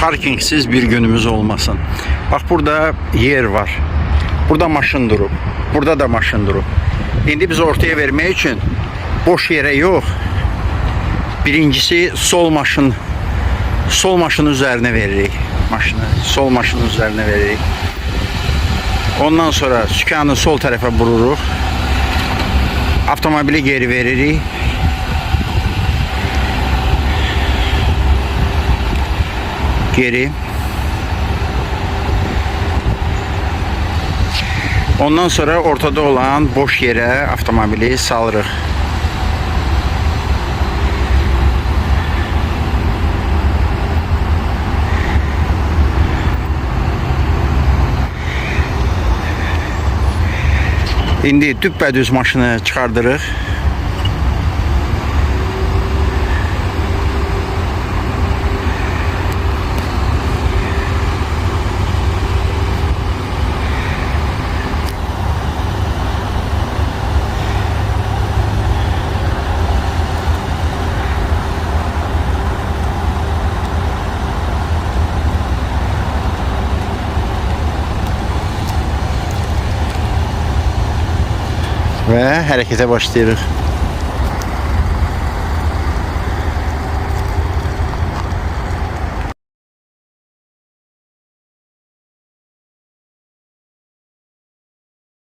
Parkingsiz bir günümüz olmasın. Bak burada yer var. Burada maşın durup. Burada da maşın durup. İndi biz ortaya vermək üçün boş yerə yox. Birincisi sol maşın sol maşının üzerine veririk maşını. Sol maşının üzerine veririk. Ondan sonra sükanı sol tarafa vururuq. Avtomobili geri veririk. Geri. Ondan sonra ortada olan boş yere avtomobili salırıq. İndi düppədüz maşını çıxardırıq. Və hərəkətə başlayırıq.